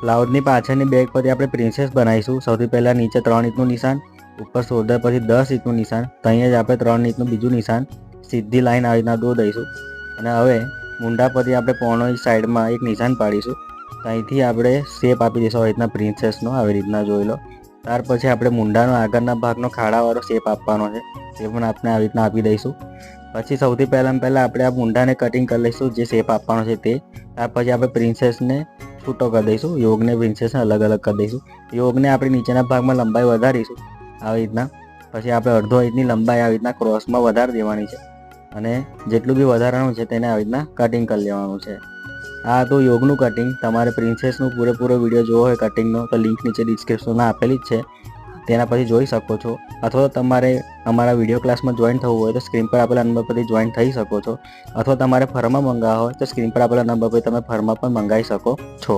બ્લાઉઝની પાછળની બેગ પરથી આપણે પ્રિન્સેસ બનાવીશું. સૌથી પહેલાં નીચે ત્રણ ઇંચનું નિશાન, ઉપર શોલ્ડર પછી દસ ઇંચનું નિશાન ત્યાં જ આપણે ત્રણ ઇંચનું બીજું નિશાન, સીધી લાઈન આવી રીતના દો દઈશું. અને હવે મુંડા પરથી આપણે પોણો સાઈડમાં એક નિશાન પાડીશું. ત્યાંથી આપણે શેપ આપી દઈશું આવી રીતના પ્રિન્સેસનો આવી રીતના જોઈ લો. ત્યાર પછી આપણે મુંડાનો આગળના ભાગનો ખાડાવાળો શેપ આપવાનો છે તે પણ આપણે આવી રીતના આપી દઈશું. પછી સૌથી પહેલાં પહેલાં આપણે આ મુંડાને કટિંગ કરી લઈશું, જે શેપ આપવાનો છે તે. ત્યાર પછી આપણે પ્રિન્સેસને છૂટો કરી દઈશું. યોગને પ્રિન્સેસને અલગ અલગ કરી દઈશું. યોગને આપણે નીચેના ભાગમાં લંબાઈ વધારીશું. આવી રીતના. પછી આપણે અડધો ઇંચની લંબાઈ આવી રીતના ક્રોસમાં વધારી દેવાની છે. અને જેટલું બી વધારાનું છે તેને આવી રીતના કટિંગ કરી લેવાનું છે. આ તો યોગનું કટિંગ તમારે પ્રિન્સેસનું પૂરેપૂરો વીડિયો જોવો હોય કટિંગનો તો લિંક નીચે ડિસ્ક્રિપ્શનમાં આપેલી જ છે. તેના પછી જોઈ શકો છો. અથવા તમારે અમારા વીડિયો ક્લાસમાં જોઈન થવું હોય તો સ્ક્રીન પર આપેલા નંબર પરથી જોઈન થઈ શકો છો. અથવા તમારે ફરમાં મંગાવવા હોય તો સ્ક્રીન પર આપેલા નંબર પર તમે ફરમાં પણ મંગાવી શકો છો.